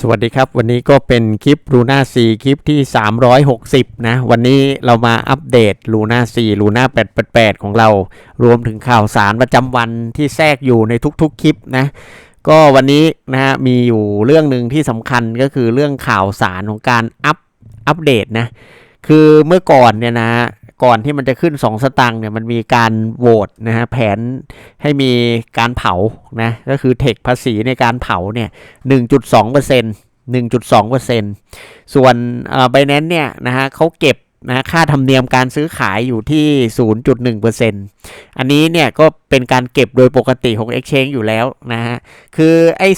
สวัสดีครับ วันนี้ก็เป็นคลิป Luna 4คลิปที่ 360 นะ วันนี้เรามาอัปเดต Luna 4 Luna 888 ของเรา รวมถึงข่าวสารประจำวันที่แทรกอยู่ในทุกๆ คลิปนะ ก็วันนี้นะฮะมีอยู่เรื่องหนึ่งที่สำคัญก็คือเรื่องข่าวสารของการอัปอัปเดตนะ คือเมื่อก่อนเนี่ยนะ ก่อนที่มันจะขึ้น 2 สตังค์เนี่ยมันมีการโหวตนะฮะแผนให้มีการเผานะก็คือเทคภาษีในการเผาเนี่ย1.2% 1.2%ส่วนไบแนนเนี่ยนะฮะเขาเก็บนะค่าธรรมเนียมการซื้อขายอยู่ที่ 0.1%อันนี้เนี่ยก็เป็นการเก็บโดยปกติของ Exchange อยู่แล้วนะฮะ คือไอ้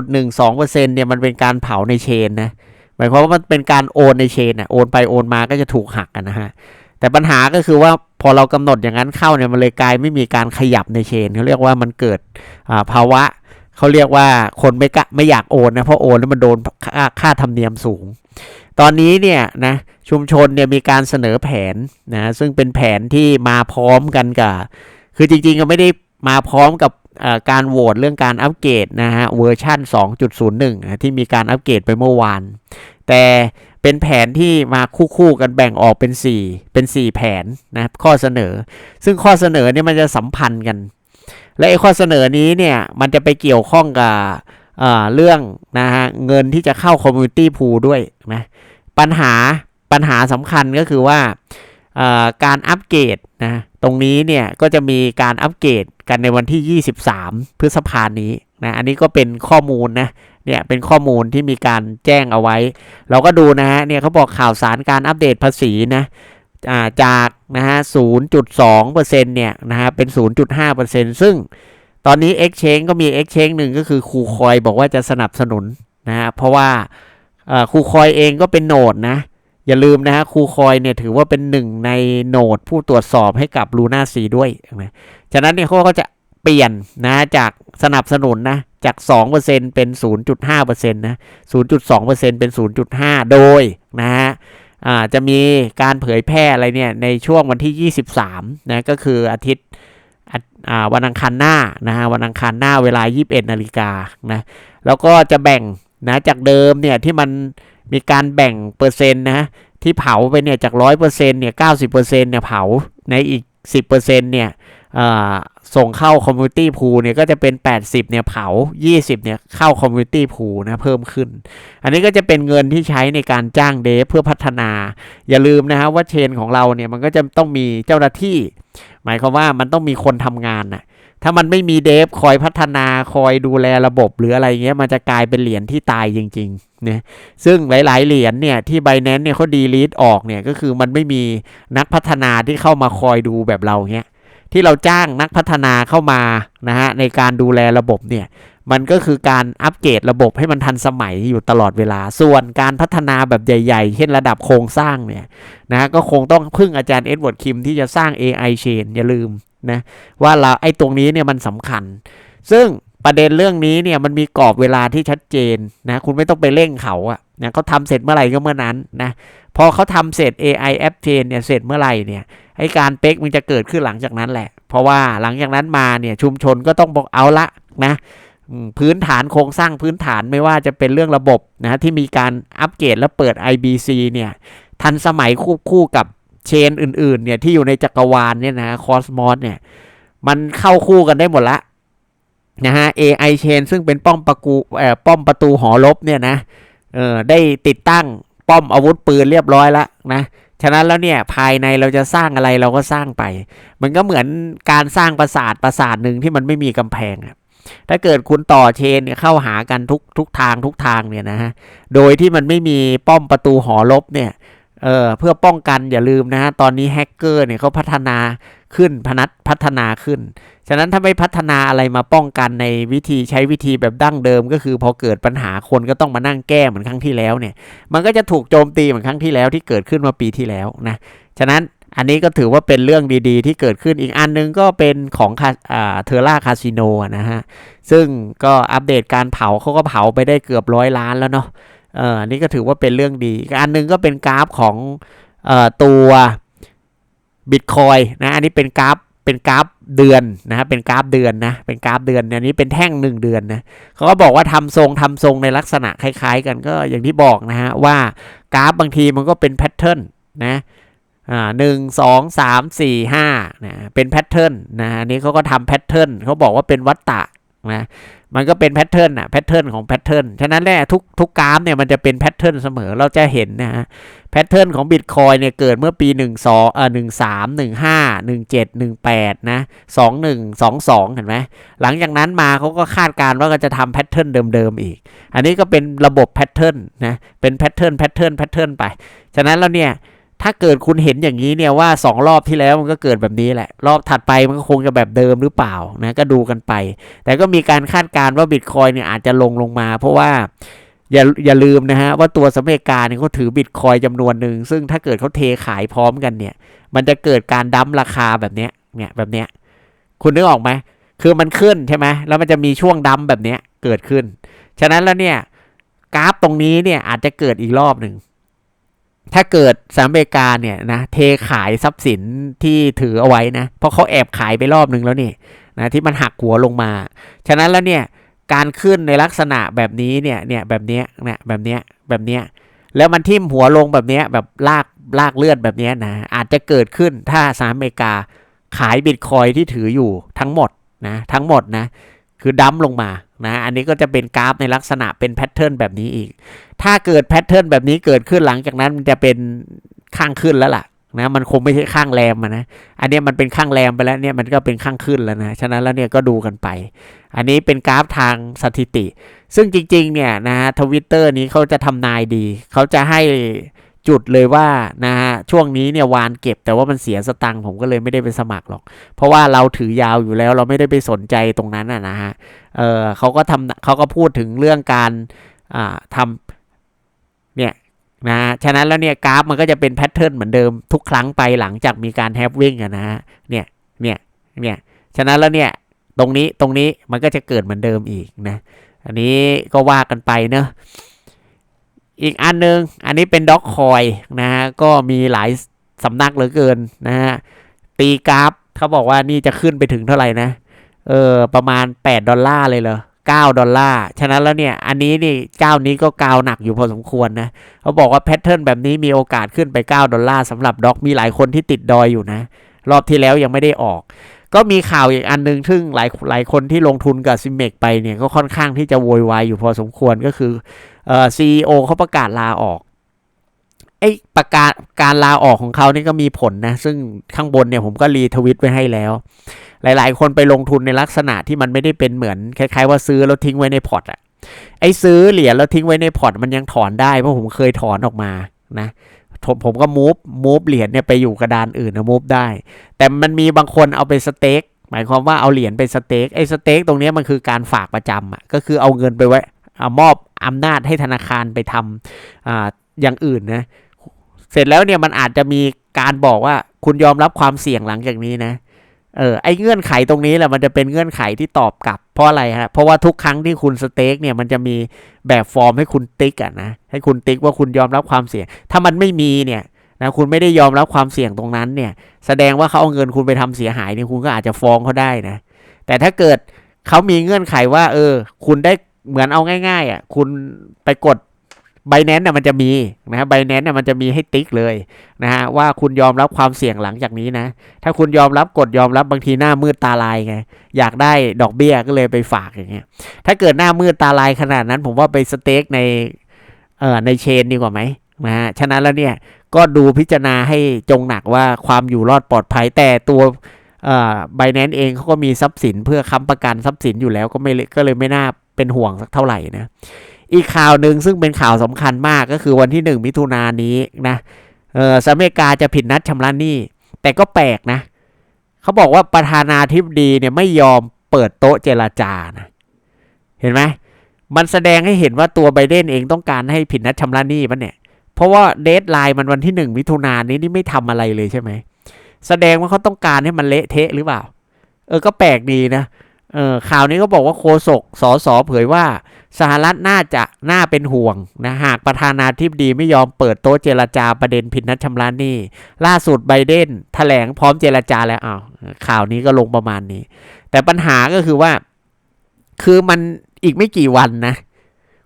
0.12%เนี่ยมันเป็นการเผาในเชนนะ หมายความว่ามันเป็นการโอนในเชนอะ โอนไปโอนมาก็จะถูกหักกันนะฮะ แต่ปัญหาก็คือว่าพอเรากำหนดอย่างนั้นเข้าเนี่ยมันเลยกลายไม่มีการขยับในเชนเขาเรียกว่ามันเกิดภาวะเขาเรียกว่าคนไม่กะไม่อยากโอนนะเพราะโอนแล้วมันโดนค่าค่าธรรมเนียมสูง ตอนนี้เนี่ยนะชุมชนเนี่ยมีการเสนอแผนนะซึ่งเป็นแผนที่มาพร้อมกันกับคือจริงๆก็ไม่ได้มาพร้อมกับการโหวตเรื่องการอัปเกรดนะฮะเวอร์ชัน2.01 ที่มีการอัปเกรดไปเมื่อวาน แต่ เป็นแผนที่มาคู่ๆกันแบ่งออกเป็น 4 เป็น 4 แผนนะข้อเสนอ ซึ่งข้อเสนอเนี่ยมันจะสัมพันธ์กัน และไอ้ข้อเสนอนี้เนี่ยมันจะไปเกี่ยวข้องกับเรื่องนะฮะเงินที่จะเข้าคอมมูนิตี้พูด้วยนะปัญหาปัญหาสำคัญก็คือว่าการอัปเกรดนะตรงนี้เนี่ยก็จะมีการอัปเกรดกันในวันที่ 23 พฤษภานี้นะอันนี้ก็เป็นข้อมูลนะ เนี่ยเป็นข้อมูลที่มีการแจ้งเอาไว้ เราก็ดูนะฮะเนี่ยเขาบอกข่าวสารการอัปเดตภาษีนะจากนะฮะ 0.2%เนี่ยนะฮะเป็น 0.5%ซึ่งตอนนี้ Exchange ก็มี Exchange หนึ่งก็คือคูคอยบอกว่าจะสนับสนุนนะฮะเพราะว่าคูคอยเองก็เป็นโหนดนะ อย่าลืมนะฮะคูคอยเนี่ยถือว่าเป็นหนึ่งในโหนดผู้ตรวจสอบให้กับ Luna 4ด้วยนะฉะนั้นเนี่ยเขาก็จะ เปลี่ยนนะจากสนับสนุนนะจาก 2%เป็น 0.5%นะ0.2%เป็น 0.5 โดยนะฮะจะมีการเผยแพร่อะไรเนี่ยในช่วงวันที่ 23นะก็คืออาทิตย์วันอังคารหน้านะฮะวันอังคารหน้าเวลา 21นาฬิกานะแล้วก็จะแบ่งนะจากเดิมเนี่ยที่มันมีการแบ่งเปอร์เซ็นต์นะที่เผาไปเนี่ยจาก 100%เนี่ย 90%เนี่ยเผาในอีก 10%เนี่ย ส่งเข้าคอมมูนิตี้พูเนี่ยก็จะเป็น 80เนี่ยเผา 20เนี่ยเข้าคอมมูนิตี้พูนะเพิ่มขึ้น อันนี้ก็จะเป็นเงินที่ใช้ในการจ้างเดฟเพื่อพัฒนา อย่าลืมนะครับว่าเชนของเราเนี่ยมันก็จะต้องมีเจ้าหน้าที่ หมายความว่ามันต้องมีคนทำงานนะถ้ามันไม่มีเดฟคอยพัฒนาคอยดูแลระบบหรืออะไรเงี้ยมันจะกลายเป็นเหรียญที่ตายจริงๆเนี่ยซึ่งหลายๆเหรียญเนี่ยที่ไบแนนเนี่ยเขาดีลีทออกเนี่ยก็คือมันไม่มีนักพัฒนาที่เข้ามาคอยดูแบบเราเงี้ย ที่เราจ้างนักพัฒนาเข้ามานะฮะในการดูแลระบบเนี่ยมันก็คือการอัปเกรดระบบให้มันทันสมัยอยู่ตลอดเวลา ส่วนการพัฒนาแบบใหญ่ ๆ เช่นระดับโครงสร้างเนี่ยนะก็คงต้องพึ่งอาจารย์เอ็ดเวิร์ดคิมที่จะสร้าง AI chain อย่าลืมนะว่าเราไอ้ตรงนี้เนี่ยมันสำคัญ ซึ่งประเด็นเรื่องนี้เนี่ยมันมีกรอบเวลาที่ชัดเจนนะคุณไม่ต้องไปเร่งเขาอะนะเขาทำเสร็จเมื่อไหร่ก็เมื่อนั้นนะพอเขาทำเสร็จ AI App Chain เนี่ยเสร็จเมื่อไหร่เนี่ยไอการเป๊กมันจะเกิดขึ้นหลังจากนั้นแหละ เพราะว่าหลังจากนั้นมาเนี่ยชุมชนก็ต้องบอกเอาละนะพื้นฐานโครงสร้างพื้นฐานไม่ว่าจะเป็นเรื่องระบบนะที่มีการอัปเกรดและเปิด IBC เนี่ยทันสมัยคู่คู่กับเชนอื่นๆเนี่ยที่อยู่ในจักรวาลเนี่ยนะคอสมอสเนี่ยมันเข้าคู่กันได้หมดละนะฮะ AI chain ซึ่งเป็นป้อมประกูเออป้อมประตูหอลบเนี่ยนะเออได้ติดตั้งป้อมอาวุธปืนเรียบร้อยแล้วนะ ฉะนั้นแล้วเนี่ยภายในเราจะสร้างอะไรเราก็สร้างไป มันก็เหมือนการสร้างปราสาทปราสาทหนึ่งที่มันไม่มีกำแพงถ้าเกิดคุณต่อเชนเนี่ยเข้าหากันทุกทุกทางทุกทางเนี่ยนะฮะ โดยที่มันไม่มีป้อมประตูหอลบเนี่ย เออเพื่อป้องกันอย่าลืมนะฮะตอนนี้แฮกเกอร์เนี่ยเขาพัฒนาขึ้นพนัดพัฒนาขึ้น ฉะนั้นถ้าไม่พัฒนาอะไรมาป้องกันในวิธีใช้วิธีแบบดั้งเดิม ก็คือพอเกิดปัญหาคนก็ต้องมานั่งแก้เหมือนครั้งที่แล้วเนี่ย มันก็จะถูกโจมตีเหมือนครั้งที่แล้วที่เกิดขึ้นมาปีที่แล้วนะฉะนั้นอันนี้ก็ถือว่าเป็นเรื่องดีๆ ที่เกิดขึ้นอีกอันนึงก็เป็นของเทอร่าคาสิโนนะฮะซึ่งก็อัปเดตการเผาเขาก็เผาไปได้เกือบร้อยล้านแล้วเนาะ เอออันนี้ก็ถือว่าเป็นเรื่องดีอันนึงก็เป็นกราฟของเอ่อตัวบิตคอยนะอันนี้เป็นกราฟเป็นกราฟเดือนนะฮะเป็นกราฟเดือนนะเป็นกราฟเดือนอันนี้เป็นแท่งหนึ่งเดือนนะเขาก็บอกว่าทำทรงทำทรงในลักษณะคล้าย ๆ กันก็อย่างที่บอกนะฮะว่ากราฟบางทีมันก็เป็นแพทเทิร์นนะอ่าหนึ่งสองสามสี่ห้านะเป็นแพทเทิร์นนะอันนี้เขาก็ทำแพทเทิร์นเขาบอกว่าเป็นวัตตะ นะมันก็เป็นแพทเทิร์นอะแพทเทิร์นของแพทเทิร์นฉะนั้นแหละทุกทุกกราฟเนี่ยมันจะเป็นแพทเทิร์นเสมอเราจะเห็นนะฮะแพทเทิร์นของบิตคอยเนี่ยเกิดเมื่อปี 1 2เอ่อ1 3 1 5 1 7 1 8 นะ 2 1 2 2 เห็นไหมหลังจากนั้นมาเขาก็คาดการณ์ว่าก็จะทำแพทเทิร์นเดิมๆอีก อันนี้ก็เป็นระบบแพทเทิร์นนะเป็นแพทเทิร์นแพทเทิร์นแพทเทิร์นไป ฉะนั้นแล้วเนี่ย ถ้าเกิดคุณเห็นอย่างนี้เนี่ยว่า 2 รอบที่แล้วมันก็เกิดแบบนี้แหละ รอบถัดไปมันก็คงจะแบบเดิมหรือเปล่านะก็ดูกันไป แต่ก็มีการคาดการณ์ว่าบิตคอยเนี่ยอาจจะลงลงมา เพราะว่าอย่าอย่าลืมนะฮะว่าตัวสหรัฐอเมริกาเนี่ยเขาถือบิตคอยจำนวนหนึ่ง ซึ่งถ้าเกิดเขาเทขายพร้อมกันเนี่ย มันจะเกิดการดั้มราคาแบบเนี้ยเนี่ยแบบเนี้ยคุณนึกออกไหมคือมันขึ้นใช่ไหมแล้วมันจะมีช่วงดั้มแบบเนี้ยเกิดขึ้น ฉะนั้นแล้วเนี่ยกราฟตรงนี้เนี่ยอาจจะเกิดอีกรอบหนึ่ง ถ้าเกิดสหรัฐอเมริกาเนี่ยนะเทขายทรัพย์สินที่ถือเอาไว้นะ เพราะเขาแอบขายไปรอบหนึ่งแล้วนี่นะที่มันหักหัวลงมา ฉะนั้นแล้วเนี่ยการขึ้นในลักษณะแบบนี้เนี่ยเนี่ยแบบเนี้ยเนี่ยแบบเนี้ยแบบเนี้ยแล้วมันทิ่มหัวลงแบบเนี้ยแบบลากลากเลือดแบบเนี้ยนะอาจจะเกิดขึ้นถ้าสหรัฐอเมริกาขายบิตคอยที่ถืออยู่ทั้งหมดนะทั้งหมดนะ คือดั้มลงมานะอันนี้ก็จะเป็นกราฟในลักษณะเป็นแพทเทิร์นแบบนี้อีก ถ้าเกิดแพทเทิร์นแบบนี้เกิดขึ้นหลังจากนั้นมันจะเป็นข้างขึ้นแล้วล่ะนะมันคงไม่ใช่ข้างแรมนะอันนี้มันเป็นข้างแรมไปแล้วเนี่ยมันก็เป็นข้างขึ้นแล้วนะฉะนั้นแล้วเนี่ยก็ดูกันไป อันนี้เป็นกราฟทางสถิติ ซึ่งจริงๆเนี่ยนะฮะทวิตเตอร์นี้เขาจะทำนายดี เขาจะให้ จุดเลยว่านะฮะช่วงนี้เนี่ยวานเก็บแต่ว่ามันเสียสตังค์ผมก็เลยไม่ได้ไปสมัครหรอก เพราะว่าเราถือยาวอยู่แล้วเราไม่ได้ไปสนใจตรงนั้นอะนะฮะเออเขาก็ทำเขาก็พูดถึงเรื่องการอ่าทำเนี่ยนะฮะฉะนั้นแล้วเนี่ยกราฟมันก็จะเป็นแพทเทิร์นเหมือนเดิมทุกครั้งไปหลังจากมีการแฮปวิ่งอะนะฮะเนี่ยเนี่ยเนี่ยฉะนั้นแล้วเนี่ยตรงนี้ตรงนี้มันก็จะเกิดเหมือนเดิมอีกนะ อันนี้ก็ว่ากันไปเนอะ อีกอันนึง อันนี้เป็นด็อกคอยนะฮะ ก็มีหลายสำนักเหลือเกินนะฮะ ตีกราฟเขาบอกว่านี่จะขึ้นไปถึงเท่าไหร่นะ เออ ประมาณ 8 ดอลลาร์เลยเหรอ9ดอลลาร์ ฉะนั้นแล้วเนี่ย อันนี้นี่เจ้านี้ก็กาวหนักอยู่พอสมควรนะ เขาบอกว่าแพทเทิร์นแบบนี้มีโอกาสขึ้นไป 9 ดอลลาร์สำหรับด็อกมีหลายคนที่ติดดอยอยู่นะ รอบที่แล้วยังไม่ได้ออก ก็มีข่าวอีกอันนึง ซึ่งหลายหลายคนที่ลงทุนกับซิมเมกไปเนี่ยก็ค่อนข้างที่จะโวยวายอยู่พอสมควรก็คือ เอ่อซีอเขาประกาศลาออกไอ้ประกาศการลาออกของเขานี่ก็มีผลนะ ซึ่งข้างบนเนี่ยผมก็รีทวิตไว้ให้แล้ว หลายๆ คนไปลงทุนในลักษณะที่มันไม่ได้เป็นเหมือนคล้าย ๆ ว่าซื้อแล้วทิ้งไว้ในพอร์ตอะไอ้ซื้อเหรียญแล้วทิ้งไว้ในพอร์ตมันยังถอนได้เพราะผมเคยถอนออกมานะผมผมก็มูฟมูฟเหรียญเนี่ยไปอยู่กระดานอื่นนะมูฟได้ แต่มันมีบางคนเอาไปสเต็กหมายความว่าเอาเหรียญไปสเต็กไอ้สเต็กตรงนี้มันคือการฝากประจำอะก็คือเอาเงินไปไว้เอามอบ อำนาจให้ธนาคารไปทำอ่าอย่างอื่นนะเสร็จแล้วเนี่ยมันอาจจะมีการบอกว่าคุณยอมรับความเสี่ยงหลังจากนี้นะเออไอเงื่อนไขตรงนี้แหละมันจะเป็นเงื่อนไขที่ตอบกลับ เพราะอะไรฮะเพราะว่าทุกครั้งที่คุณสเต็กเนี่ยมันจะมีแบบฟอร์มให้คุณติ๊กอะนะให้คุณติ๊กว่าคุณยอมรับความเสี่ยง ถ้ามันไม่มีเนี่ยนะคุณไม่ได้ยอมรับความเสี่ยงตรงนั้นเนี่ย แสดงว่าเขาเอาเงินคุณไปทำเสียหายเนี่ยคุณก็อาจจะฟ้องเขาได้นะ แต่ถ้าเกิดเขามีเงื่อนไขว่า เออ คุณได้ เหมือนเอาง่าย ๆ อะ คุณไปกดไบแนนเนี่ยมันจะมีนะฮะไบแนนเนี่ยมันจะมีให้ติ๊กเลยนะฮะว่าคุณยอมรับความเสี่ยงหลังจากนี้นะ ถ้าคุณยอมรับกดยอมรับบางทีหน้ามืดตาลายไงอยากได้ดอกเบี้ยก็เลยไปฝากอย่างเงี้ยถ้าเกิดหน้ามืดตาลายขนาดนั้น ผมว่าไปสเต็กในเอ่อในเชนดีกว่าไหมนะฮะฉะนั้นแล้วเนี่ยก็ดูพิจารณาให้จงหนักว่าความอยู่รอดปลอดภัยแต่ตัวเอ่อไบแนนเองเขาก็มีทรัพย์สินเพื่อค้ำประกันทรัพย์สินอยู่แล้วก็ไม่ก็เลยไม่น่า เป็นห่วงสักเท่าไหร่นะอีกข่าวหนึ่งซึ่งเป็นข่าวสำคัญมากก็คือวันที่หนึ่งมิถุนายนนี้นะเออสหรัฐอเมริกาจะผิดนัดชำระหนี้ แต่ก็แปลกนะเขาบอกว่าประธานาธิบดีเนี่ยไม่ยอมเปิดโต๊ะเจรจานะเห็นไหมมันแสดงให้เห็นว่าตัวไบเดนเองต้องการให้ผิดนัดชำระหนี้มันเนี่ย เพราะว่าเดทไลน์มันวันที่หนึ่งมิถุนายนนี้นี่ไม่ทำอะไรเลยใช่ไหมแสดงว่าเขาต้องการให้มันเละเทะหรือเปล่า เออก็แปลกดีนะ เออข่าวนี้ก็บอกว่าโฆษกสสเผยว่า สหรัฐน่าจะน่าเป็นห่วงนะหากประธานาธิบดีไม่ยอมเปิดโต๊ะเจรจาประเด็นผิดนัดชำระหนี้ ล่าสุดไบเดนแถลงพร้อมเจรจาแล้วอ้าวข่าวนี้ก็ลงประมาณนี้ แต่ปัญหาก็คือว่า คือมันอีกไม่กี่วันนะ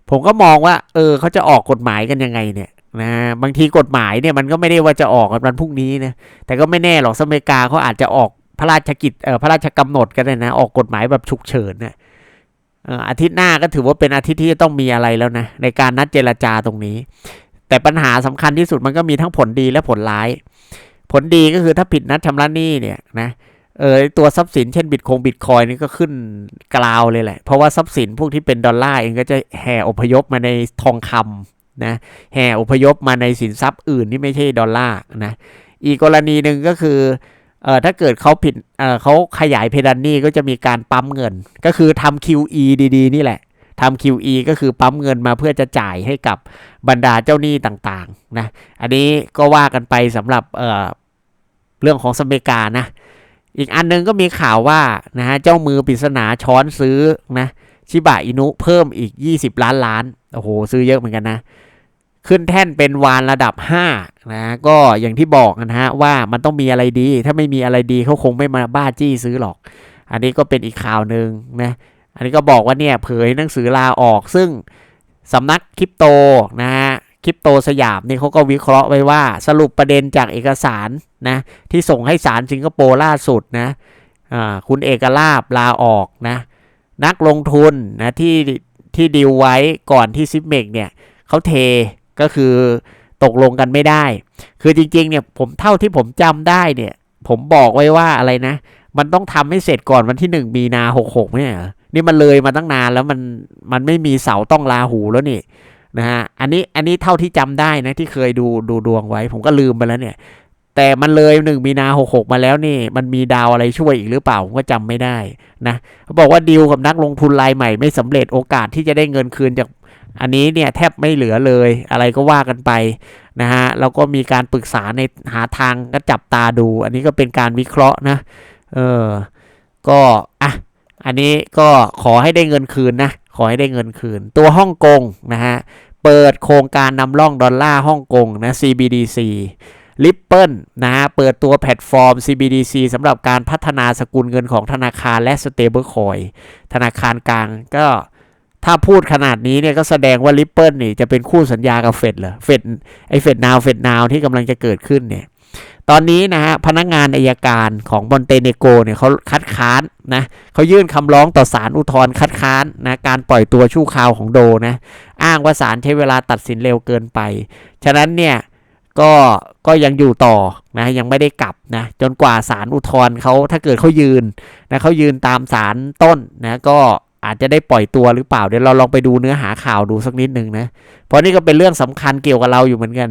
ผมก็มองว่า เออเขาจะออกกฎหมายกันยังไงเนี่ยนะบางทีกฎหมายเนี่ยมันก็ไม่ได้ว่าจะออกกันวันพรุ่งนี้นะแต่ก็ไม่แน่หรอกสหรัฐอเมริกาเขาอาจจะออก พระราชกิจเอ่อพระราชกำหนดกันเลยนะ ออกกฎหมายแบบฉุกเฉินนะเอ่ออาทิตย์หน้าก็ถือว่าเป็นอาทิตย์ที่จะต้องมีอะไรแล้วนะในการนัดเจรจาตรงนี้ แต่ปัญหาสำคัญที่สุดมันก็มีทั้งผลดีและผลร้าย ผลดีก็คือถ้าผิดนัดชำระหนี้เนี่ยนะเออตัวทรัพย์สินเช่นบิตคงบิตคอยนี่ก็ขึ้นกราวเลยแหละ เพราะว่าทรัพย์สินพวกที่เป็นดอลลาร์เองก็จะแห่อพยพมาในทองคำนะแห่อพยพมาในสินทรัพย์อื่นที่ไม่ใช่ดอลลาร์นะอีกกรณีหนึ่งก็คือ เอ่อถ้าเกิดเขาผิดเอ่อเขาขยายเพดานนี้ก็จะมีการปั๊มเงิน ก็คือทำ QE ดีๆ นี่แหละทำ QE ก็คือปั๊มเงินมาเพื่อจะจ่ายให้กับบรรดาเจ้าหนี้ต่างๆนะอันนี้ก็ว่ากันไปสำหรับเอ่อเรื่องของสเมริกานะอีกอันนึงก็มีข่าวว่านะฮะเจ้ามือปริศนาช้อนซื้อนะชิบะอินุเพิ่มอีก 20 ล้านล้านโอ้โหซื้อเยอะเหมือนกันนะ ขึ้นแท่นเป็นวานระดับ5นะก็อย่างที่บอกนะฮะว่ามันต้องมีอะไรดี ถ้าไม่มีอะไรดีเขาคงไม่มาบ้าจี้ซื้อหรอก อันนี้ก็เป็นอีกข่าวหนึ่งนะอันนี้ก็บอกว่าเนี่ยเผยหนังสือลาออกซึ่งสำนักคริปโตนะฮะคริปโตสยามนี่เขาก็วิเคราะห์ไว้ว่าสรุปประเด็นจากเอกสารนะที่ส่งให้ศาลสิงคโปร์ล่าสุดนะคุณเอกลาบลาออกนะนักลงทุนนะที่ที่ดีลไว้ก่อนที่ซิปเมกเนี่ยเขาเท ก็คือตกลงกันไม่ได้ คือจริงๆเนี่ยผมเท่าที่ผมจำได้เนี่ย ผมบอกไว้ว่าอะไรนะ มันต้องทำให้เสร็จก่อนวันที่หนึ่งมีนาหกหกเนี่ยนี่มันเลยมาตั้งนานแล้วมันมันไม่มีเสาต้องลาหูแล้วนี่นะฮะอันนี้อันนี้เท่าที่จำได้นะที่เคยดูดูดวงไว้ ผมก็ลืมไปแล้วเนี่ย แต่มันเลยหนึ่งมีนาหกหกมาแล้วนี่ มันมีดาวอะไรช่วยอีกหรือเปล่า ผมก็จำไม่ได้นะเขาบอกว่าดีลกับนักลงทุนรายใหม่ไม่สำเร็จโอกาสที่จะได้เงินคืนจาก อันนี้เนี่ยแทบไม่เหลือเลยอะไรก็ว่ากันไปนะฮะแล้วก็มีการปรึกษาในหาทางก็จับตาดู อันนี้ก็เป็นการวิเคราะห์นะเออก็อะอันนี้ก็ขอให้ได้เงินคืนนะขอให้ได้เงินคืน ตัวฮ่องกงนะฮะเปิดโครงการนำร่องดอลลาร์ฮ่องกงนะ CBDC ลิปเปิลนะฮะเปิดตัวแพลตฟอร์ม CBDC สำหรับการพัฒนาสกุลเงินของธนาคารและ Stablecoin ธนาคารกลางก็ ถ้าพูดขนาดนี้เนี่ยก็แสดงว่าลิปเปิลนี่จะเป็นคู่สัญญากับเฟดเหรอเฟดไอเฟดนาวเฟดนาวที่กำลังจะเกิดขึ้นเนี่ยตอนนี้นะฮะพนักงานอายการของบอนเตเนโกเนี่ยเขาคัดค้านนะเขายื่นคำร้องต่อศาลอุทธรณ์คัดค้านนะการปล่อยตัวชั่วคราวของโดนะอ้างว่าศาลใช้เวลาตัดสินเร็วเกินไป ฉะนั้นเนี่ยก็ก็ยังอยู่ต่อนะยังไม่ได้กลับนะจนกว่าศาลอุทธรณ์เขาถ้าเกิดเขายืนนะเขายืนตามศาลต้นนะก็ อาจจะได้ปล่อยตัวหรือเปล่า เดี๋ยวเราลองไปดูเนื้อหาข่าวดูสักนิดหนึ่งนะ เพราะนี่ก็เป็นเรื่องสำคัญเกี่ยวกับเราอยู่เหมือนกัน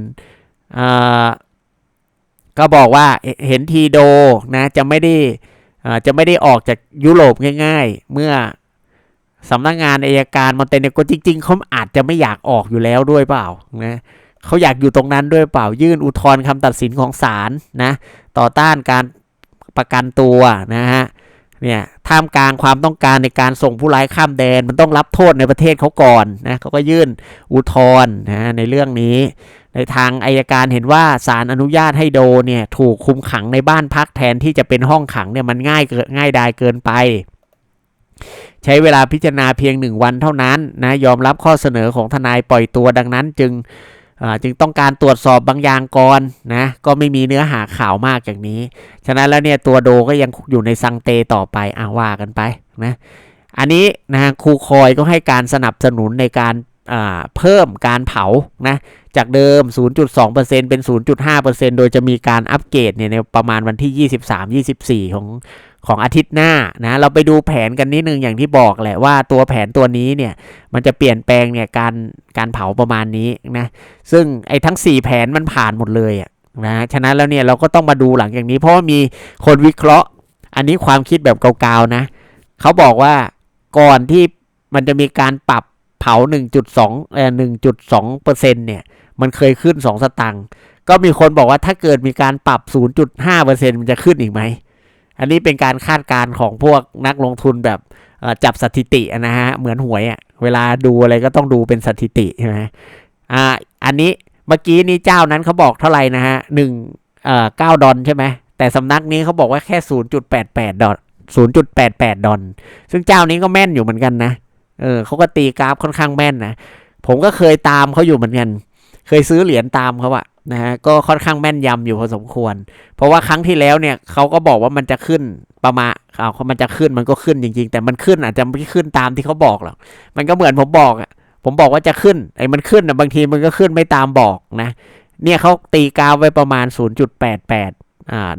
ก็บอกว่าเห็นทีโดนะจะไม่ได้อ่าจะไม่ได้ออกจากยุโรปง่าย ๆ เมื่อสำนักงานอายการมอนเตเนโกรจริง ๆเขาอาจจะไม่อยากออกอยู่แล้วด้วยเปล่านะเขาอยากอยู่ตรงนั้นด้วยเปล่า ยื่นอุทธรณ์คำตัดสินของศาลนะ ต่อต้านการประกันตัวนะฮะ เนี่ยท่ามกลางความต้องการในการส่งผู้ร้ายข้ามแดน มันต้องรับโทษในประเทศเขาก่อนนะเขาก็ยื่นอุทธรณ์นะในเรื่องนี้ ในทางอายการเห็นว่าศาลอนุญาตให้โดเนี่ยถูกคุมขังในบ้านพักแทนที่จะเป็นห้องขังเนี่ยมันง่ายเกินง่ายดายเกินไป ใช้เวลาพิจารณาเพียงหนึ่งวันเท่านั้นนะยอมรับข้อเสนอของทนายปล่อยตัวดังนั้นจึง จึงต้องการตรวจสอบบางอย่างก่อนนะก็ไม่มีเนื้อหาข่าวมากอย่างนี้ ฉะนั้นแล้วเนี่ยตัวโดก็ยังอยู่ในซังเตต่อไปอ่าว่ากันไปนะอันนี้นะครูคอยก็ให้การสนับสนุนในการ เพิ่มการเผานะจากเดิม 0.2%เป็น 0.5%โดยจะมีการอัปเกรดเนี่ยในประมาณวันที่ 23-24 ของของอาทิตย์หน้านะเราไปดูแผนกันนิดนึงอย่างที่บอกแหละว่าตัวแผนตัวนี้เนี่ยมันจะเปลี่ยนแปลงเนี่ยการการเผาประมาณนี้นะซึ่งไอ้ทั้ง 4 แผนมันผ่านหมดเลยอะนะฉะนั้นแล้วเนี่ยเราก็ต้องมาดูหลังจากนี้ เพราะว่ามีคนวิเคราะห์ อันนี้ความคิดแบบเกาๆนะเขาบอกว่าก่อนที่มันจะมีการปรับ เผา 1.2เอ่อ1.2เปอร์เซ็นต์เนี่ย มันเคยขึ้น 2 สตังค์ ก็มีคนบอกว่าถ้าเกิดมีการปรับ 0.5%มันจะขึ้นอีกไหม อันนี้เป็นการคาดการณ์ของพวกนักลงทุนแบบจับสถิตินะฮะ เหมือนหวยอะเวลาดูอะไรก็ต้องดูเป็นสถิติใช่ไหมอ่า อันนี้เมื่อกี้นี้เจ้านั้นเขาบอกเท่าไหร่นะฮะหนึ่งเอ่อเก้าดอลใช่ไหม แต่สำนักนี้เขาบอกว่าแค่ศูนย์จุดอลศูนย์จุดแปดแปดดอลซึ่งเจ้านี้ก็แม่นอยู่เหมือนกันนะ เออเขาก็ตีกราฟค่อนข้างแม่นนะผมก็เคยตามเขาอยู่เหมือนกัน เคยซื้อเหรียญตามเขาอะนะฮะก็ค่อนข้างแม่นยำอยู่พอสมควร เพราะว่าครั้งที่แล้วเนี่ยเขาก็บอกว่ามันจะขึ้นประมาณเอาเขามันจะขึ้นมันก็ขึ้นจริง ๆ แต่มันขึ้นอาจจะไม่ขึ้นตามที่เขาบอกหรอกมันก็เหมือนผมบอกอะผมบอกว่าจะขึ้นไอ้มันขึ้นอะบางทีมันก็ขึ้นไม่ตามบอกนะ เนี่ยเขาตีกราฟไว้ประมาณ 0.88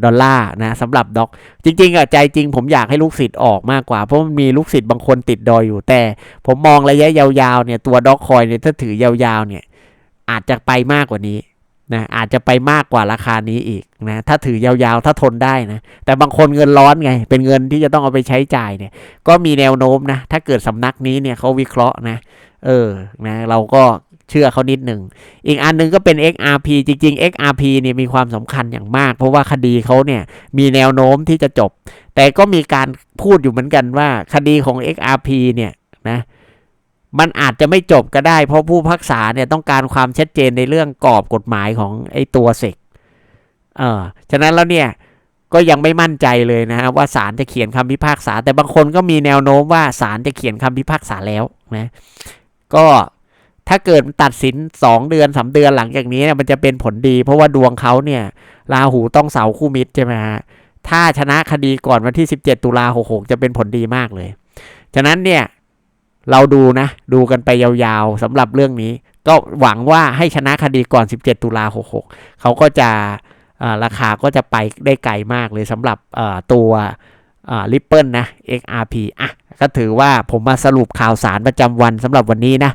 ดอลลาร์นะสำหรับด็อก จริงๆอะใจจริงผมอยากให้ลูกศิษย์ออกมากกว่า เพราะมันมีลูกศิษย์บางคนติดดอยอยู่แต่ ผมมองระยะยาวๆเนี่ยตัวด็อกคอยเนี่ยถ้าถือยาวๆเนี่ยอาจจะไปมากกว่านี้ นะอาจจะไปมากกว่าราคานี้อีกนะถ้าถือยาวๆ ถ้าทนได้นะ แต่บางคนเงินร้อนไง เป็นเงินที่จะต้องเอาไปใช้จ่ายเนี่ย ก็มีแนวโน้มนะ ถ้าเกิดสำนักนี้เนี่ยเขาวิเคราะห์นะ เออนะเราก็เชื่อเขานิดหนึ่ง อีกอันหนึงก็เป็น XRP จริง ๆ XRP เนี่ยมีความสำคัญอย่างมาก เพราะว่าคดีเขาเนี่ยมีแนวโน้มที่จะจบ แต่ก็มีการพูดอยู่เหมือนกันว่าคดีของ XRP เนี่ยนะ มันอาจจะไม่จบก็ได้ เพราะผู้พักษาเนี่ยต้องการความชัดเจนในเรื่องกรอบกฎหมายของไอ้ตัวเสกเออฉะนั้นแล้วเนี่ยก็ยังไม่มั่นใจเลยนะฮะว่าศาลจะเขียนคำพิพากษา แต่บางคนก็มีแนวโน้มว่าศาลจะเขียนคำพิพากษาแล้วนะก็ถ้าเกิดตัดสินสองเดือนสามเดือนหลังจากนี้เนี่ยมันจะเป็นผลดี เพราะว่าดวงเขาเนี่ยราหูต้องเสาคู่มิตรใช่ไหมฮะถ้าชนะคดีก่อนวันที่ 17 ตุลาหกจะเป็นผลดีมากเลย ฉะนั้นเนี่ย เราดูนะ ดูกันไปยาวๆสำหรับเรื่องนี้ ก็หวังว่าให้ชนะคดีก่อน 17 ตุลา66 เขาก็จะราคาก็จะไปได้ไกลมากเลยสำหรับตัวริปเปิลนะ XRP อะก็ถือว่าผมมาสรุปข่าวสารประจำวันสำหรับวันนี้นะ